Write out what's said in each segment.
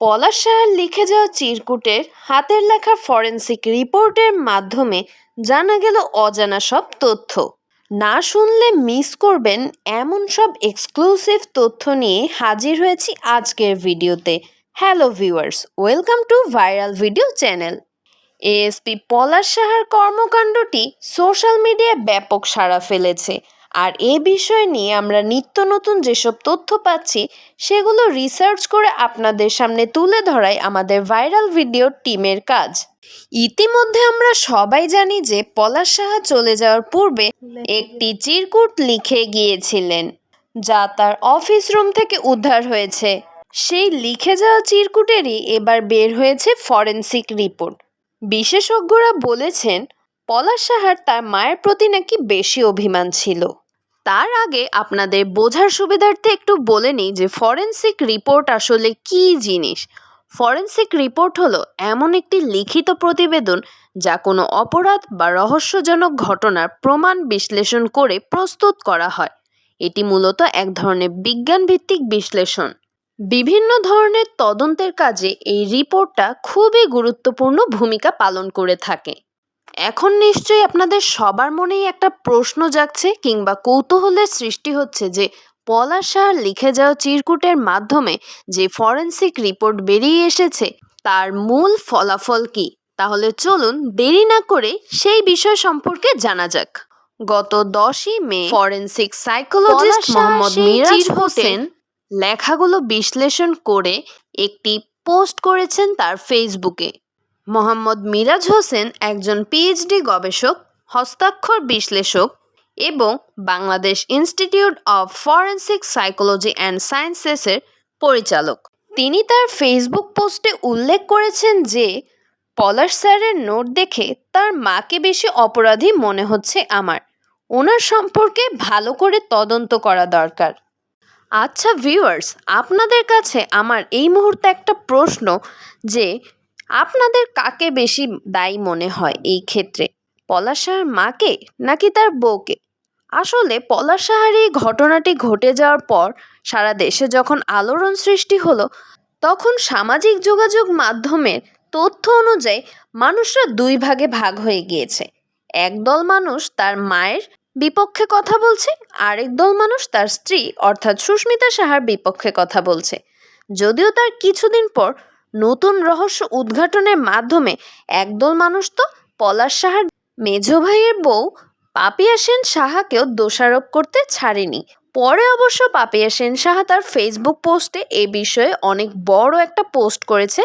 পলাশ সাহার লিখে যাওয়া চিরকুটের হাতের লেখা ফরেন্সিক রিপোর্টের মাধ্যমে জানা গেল অজানা সব তথ্য। না শুনলে মিস করবেন এমন সব এক্সক্লুসিভ তথ্য নিয়ে হাজির হয়েছি আজকের ভিডিওতে। Hello viewers, welcome to viral video channel. ASP Palash সাহার কর্মকাণ্ডটি সোশ্যাল মিডিয়ায় ব্যাপক সাড়া ফেলেছে। আর এ বিষয় নিয়ে আমরা নিত্য নতুন যেসব তথ্য পাচ্ছি, সেগুলো রিসার্চ করে আপনাদের সামনে তুলে ধরাই আমাদের ভাইরাল ভিডিও টিমের কাজ। ইতিমধ্যে আমরা সবাই জানি যে পলাশ সাহা চলে যাওয়ার পূর্বে একটি চিরকুট লিখে গিয়েছিলেন, যা তার অফিস রুম থেকে উদ্ধার হয়েছে। সেই লিখে যাওয়া চিরকুটেরই এবার বের হয়েছে ফরেনসিক রিপোর্ট বিশেষজ্ঞরা বলেছেন পলাশ সাহার তার মায়ের প্রতি নাকি বেশি অভিমান ছিল। তার আগে আপনাদের বোঝার সুবিধার্থে একটু বলে নিই যে ফরেন্সিক রিপোর্ট আসলে কী জিনিস? ফরেন্সিক রিপোর্ট হলো এমন একটি লিখিত প্রতিবেদন যা কোনো অপরাধ বা রহস্যজনক ঘটনার প্রমাণ বিশ্লেষণ করে প্রস্তুত করা হয়। এটি মূলত এক ধরনের বিজ্ঞানভিত্তিক বিশ্লেষণ। বিভিন্ন ধরনের তদন্তের কাজে এই রিপোর্টটা খুবই গুরুত্বপূর্ণ ভূমিকা পালন করে থাকে। এখন নিশ্চয়ই আপনাদের সবার মনেই একটা প্রশ্ন জাগছে কিংবা কৌতূহলের সৃষ্টি হচ্ছে যে পলাশ সাহার লিখে যাওয়া চিরকুটের মাধ্যমে যে ফরেন্সিক রিপোর্ট বেরিয়ে এসেছে তার মূল ফলাফল কি? তাহলে চলুন দেরি না করে সেই বিষয় সম্পর্কে জানা যাক। গত দশই মে ফরেন্সিক সাইকোলজিস্ট মোহাম্মদ মিরাজ হোসেন লেখাগুলো বিশ্লেষণ করে একটি পোস্ট করেছেন তার ফেসবুকে। মোহাম্মদ মিরাজ হোসেন একজন পিএইচডি গবেষক, হস্তাক্ষর বিশ্লেষক এবং Bangladesh institute of forensic psychology and সায়েন্সেসের পরিচালক। তিনি তার ফেসবুক পোস্টে উল্লেখ করেছেন যে, পলাশ স্যারের নোট দেখে তার মাকে বেশি অপরাধী মনে হচ্ছে আমার। ওনার সম্পর্কে ভালো করে তদন্ত করা দরকার। আচ্ছা ভিউয়ার্স আপনাদের কাছে আমার এই মুহূর্তে একটা প্রশ্ন যে আপনাদের কাকে বেশি দায়ী মনে হয় এই ক্ষেত্রে? পলাশ সাহার মাকে নাকি তার বউকে? আসলে পলাশ সাহার এই ঘটনাটি ঘটে যাওয়ার পর সারা দেশে যখন আলোড়ন সৃষ্টি হলো, তখন সামাজিক যোগাযোগ মাধ্যমের তথ্য অনুযায়ী মানুষরা দুই ভাগে ভাগ হয়ে গিয়েছে। একদল মানুষ তার মায়ের বিপক্ষে কথা বলছে, আরেক দল মানুষ তার স্ত্রী, অর্থাৎ সুস্মিতা সাহার বিপক্ষে কথা বলছে। যদিও তার কিছুদিন পর নতুন রহস্য উদ্ঘাটনের মাধ্যমে একদল মানুষ তো পলাশ সাহার মেজ ভাইয়ের বউ পাপিয়া সেন সাহাকেও দোষারোপ করতে ছাড়েনি। পরে অবশ্য পাপিয়া সেন সাহা তার ফেসবুক পোস্টে এ বিষয়ে অনেক বড় একটা পোস্ট করেছে,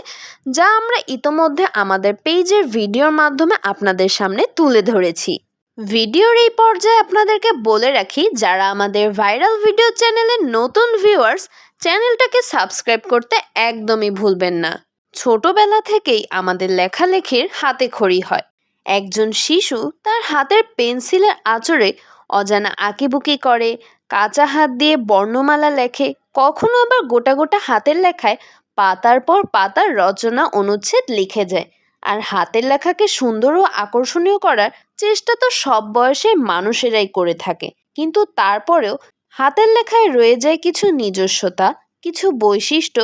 যা আমরা ইতোমধ্যে আমাদের পেজের ভিডিওর মাধ্যমে আপনাদের সামনে তুলে ধরেছি। ভিডিওর এই পর্যায়ে আপনাদেরকে বলে রাখি, যারা আমাদের ভাইরাল ভিডিও চ্যানেলের নতুন ভিউয়ার্স চ্যানেলটাকে সাবস্ক্রাইব করতে একদমই ভুলবেন না। ছোটবেলা থেকেই আমাদের লেখালেখির হাতে খড়ি হয়। একজন শিশু তার হাতের পেন্সিলের আঁচড়ে অজানা আঁকিবুকি করে, কাঁচা হাত দিয়ে বর্ণমালা লেখে, কখনো আবার গোটা গোটা হাতের লেখায় পাতার পর পাতার রচনা অনুচ্ছেদ লিখে যায়। আর হাতের লেখাকে সুন্দর ও আকর্ষণীয় করার চেষ্টা তো সব বয়সের মানুষেরাই করে থাকে। কিন্তু তারপরেও হাতের লেখায় রয়ে যায় কিছু নিজস্বতা, কিছু বৈশিষ্ট্য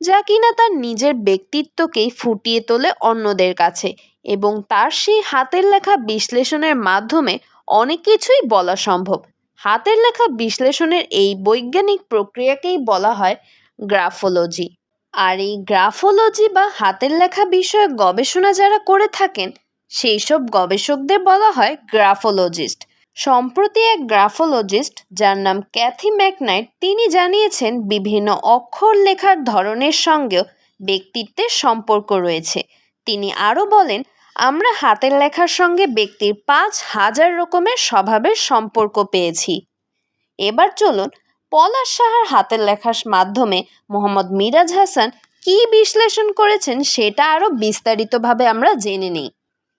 যা কিনা তার নিজের ব্যক্তিত্বকেই ফুটিয়ে তোলে অন্যদের কাছে এবং তার সেই হাতের লেখা বিশ্লেষণের মাধ্যমে অনেক কিছুই বলা সম্ভব। হাতের লেখা বিশ্লেষণের এই বৈজ্ঞানিক প্রক্রিয়াকেই বলা হয় গ্রাফোলজি। আর এই গ্রাফোলজি বা হাতের লেখা বিষয়ে গবেষণা যারা করে থাকেন সেই সব গবেষকদের বলা হয় গ্রাফোলজিস্ট। সম্প্রতি এক গ্রাফোলজিস্ট, যার নাম ক্যাথি ম্যাকনাইট, তিনি জানিয়েছেন বিভিন্ন অক্ষর লেখার ধরনের সঙ্গেও ব্যক্তিত্বের সম্পর্ক রয়েছে। তিনি আরও বলেন, আমরা হাতের লেখার সঙ্গে ব্যক্তির পাঁচ হাজার রকমের স্বভাবের সম্পর্ক পেয়েছি। এবার চলুন পলাশ সাহার হাতের লেখার মাধ্যমে মোহাম্মদ মিরাজ হাসান কি বিশ্লেষণ করেছেন সেটা আরও বিস্তারিতভাবে আমরা জেনে নিই।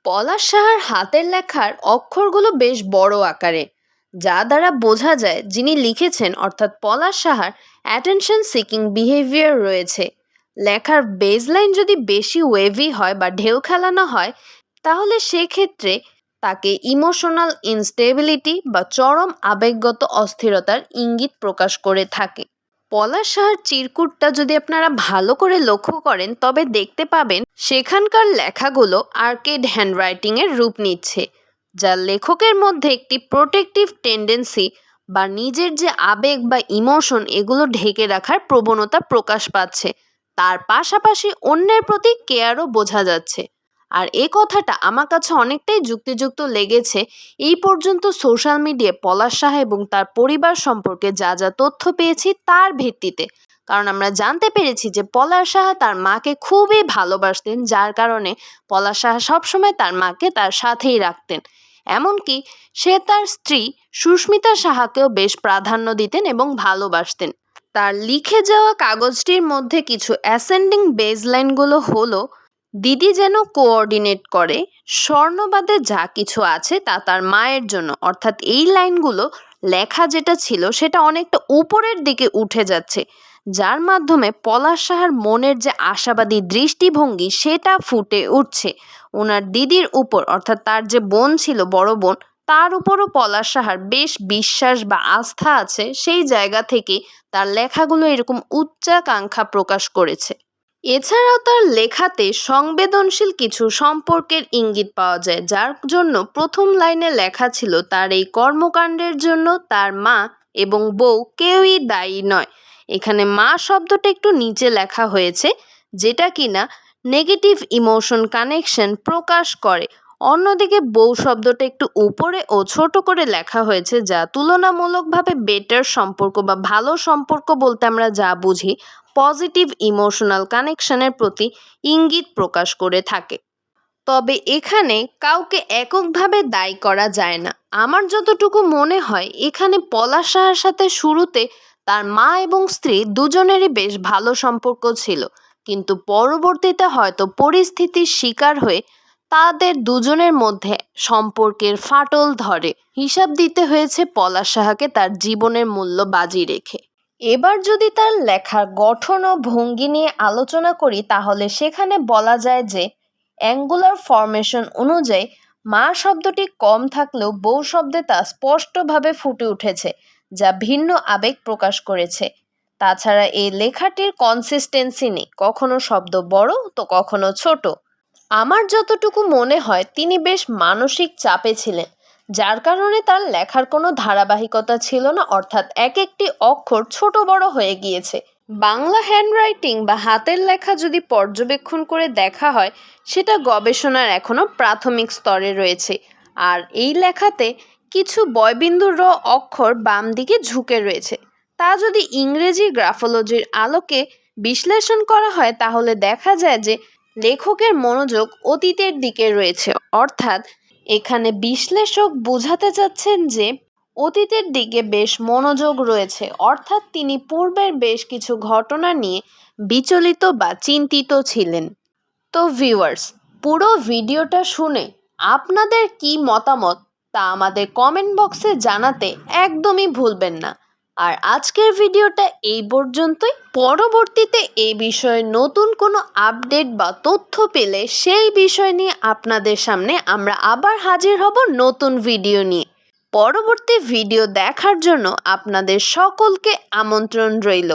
পলাশ সাহার হাতের লেখার অক্ষরগুলো বেশ বড় আকারে, যা দ্বারা বোঝা যায় যিনি লিখেছেন অর্থাৎ পলাশ সাহার অ্যাটেনশন সিকিং বিহেভিয়ার রয়েছে। লেখার বেজলাইন যদি বেশি ওয়েভি হয় বা ঢেউ খেলানো হয়, তাহলে সেক্ষেত্রে তাকে ইমোশনাল ইনস্টেবিলিটি বা চরম আবেগগত অস্থিরতার ইঙ্গিত প্রকাশ করে থাকে। পলাশ সাহার চিরকুটটা যদি আপনারা ভালো করে লক্ষ্য করেন, তবে দেখতে পাবেন সেখানকার লেখাগুলো আর্কেড হ্যান্ডরাইটিংয়ের রূপ নিচ্ছে, যা লেখকের মধ্যে একটি প্রোটেক্টিভ টেন্ডেন্সি বা নিজের যে আবেগ বা ইমোশন এগুলো ঢেকে রাখার প্রবণতা প্রকাশ পাচ্ছে। তার পাশাপাশি অন্যের প্রতি কেয়ারও বোঝা যাচ্ছে। আর এ কথাটা আমার কাছে অনেকটাই যুক্তিযুক্ত লেগেছে। এই পর্যন্ত সোশ্যাল মিডিয়ায় পলাশ সাহা এবং তার পরিবার সম্পর্কে যা যা তথ্য পেয়েছি তার ভিত্তিতে। কারণ আমরা জানতে পেরেছি যে পলাশ সাহা তার মাকে খুবই ভালোবাসতেন, যার কারণে পলাশ সাহা সবসময় তার মাকে তার সাথেই রাখতেন। এমনকি সে তার স্ত্রী সুস্মিতা সাহাকেও বেশ প্রাধান্য দিতেন এবং ভালোবাসতেন। তার লিখে যাওয়া কাগজটির মধ্যে কিছু অ্যাসেন্ডিং বেজলাইনগুলো হলো দিদি যেন কোঅর্ডিনেট করে, স্বর্ণবাদে যা কিছু আছে তা তার মায়ের জন্য। অর্থাৎ এই লাইনগুলো লেখা যেটা ছিল সেটা অনেকটা উপরের দিকে উঠে যাচ্ছে, যার মাধ্যমে পলাশ সাহার মনের যে আশাবাদী দৃষ্টিভঙ্গি সেটা ফুটে উঠছে। ওনার দিদির উপর, অর্থাৎ তার যে বোন ছিল, বড় বোন, তার উপরও পলাশ সাহার বেশ বিশ্বাস বা আস্থা আছে সেই জায়গা থেকে তার লেখাগুলো এরকম উচ্চাকাঙ্ক্ষা প্রকাশ করেছে। এছাড়াও তার লেখাতে সংবেদনশীল কিছু সম্পর্কের ইঙ্গিত পাওয়া যায়, যার জন্য প্রথম লাইনে লেখা ছিল, তার এই কর্মকাণ্ডের জন্য তার মা এবং বউ কেউই দায়ী নয়। এখানে মা শব্দটা একটু নিচে লেখা হয়েছে, যেটা কিনা নেগেটিভ ইমোশন কানেকশন প্রকাশ করে। অন্যদিকে বউ শব্দটা একটু উপরে ও ছোট করে লেখা হয়েছে যা তুলনামূলকভাবে বেটার সম্পর্ক বা ভালো সম্পর্ক বলতে আমরা যা বুঝি পজিটিভ ইমোশনাল কানেকশনের প্রতি ইঙ্গিত প্রকাশ করে থাকে। তবে এখানে কাউকে এককভাবে দায়ী করা যায় না। আমার যতটুকু মনে হয়, এখানে পলাশ সাহার সাথে শুরুতে তার মা এবং স্ত্রী দুজনেরই বেশ ভালো সম্পর্ক ছিল। কিন্তু পরবর্তীতে হয়তো পরিস্থিতির শিকার হয়ে তাদের দুজনের মধ্যে সম্পর্কের ফাটল ধরে। হিসাব দিতে হয়েছে পলাশ সাহাকে তার জীবনের মূল্য বাজি রেখে। এবার যদি তার লেখার গঠন ও ভঙ্গি নিয়ে আলোচনা করি, তাহলে সেখানে বলা যায় যে, অ্যাঙ্গুলার ফরমেশন অনুযায়ী মা শব্দটি কম থাকলেও বউ শব্দে তা স্পষ্টভাবে ফুটে উঠেছে, যা ভিন্ন আবেগ প্রকাশ করেছে। তাছাড়া এই লেখাটির কনসিস্টেন্সি নেই। কখনো শব্দ বড়, তো কখনো ছোট। আমার যতটুকু মনে হয়, তিনি বেশ মানসিক চাপে ছিলেন, যার কারণে তার লেখার কোনো ধারাবাহিকতা ছিল না, অর্থাৎ এক একটি অক্ষর ছোট বড় হয়ে গিয়েছে। বাংলা হ্যান্ডরাইটিং বা হাতের লেখা যদি পর্যবেক্ষণ করে দেখা হয়, সেটা গবেষণার এখনও প্রাথমিক স্তরে রয়েছে। আর এই লেখাতে কিছু বয়বিন্দুর র অক্ষর বাম দিকে ঝুঁকে রয়েছে। তা যদি ইংরেজি গ্রাফোলজির আলোকে বিশ্লেষণ করা হয়, তাহলে দেখা যায় যে লেখকের মনোযোগ অতীতের দিকে রয়েছে। অর্থাৎ এখানে বিশ্লেষক বোঝাতে চাচ্ছেন যে অতীতের দিকে বেশ মনোযোগ রয়েছে। অর্থাৎ তিনি পূর্বের বেশ কিছু ঘটনা নিয়ে বিচলিত বা চিন্তিত ছিলেন। তো ভিউয়ার্স, পুরো ভিডিওটা শুনে আপনাদের কি মতামত তা আমাদের কমেন্ট বক্সে জানাতে একদমই ভুলবেন না। আর আজকের ভিডিওটা এই পর্যন্তই। পরবর্তীতে এই বিষয়ে নতুন কোনো আপডেট বা তথ্য পেলে সেই বিষয় নিয়ে আপনাদের সামনে আমরা আবার হাজির হব নতুন ভিডিও নিয়ে। পরবর্তী ভিডিও দেখার জন্য আপনাদের সকলকে আমন্ত্রণ রইল।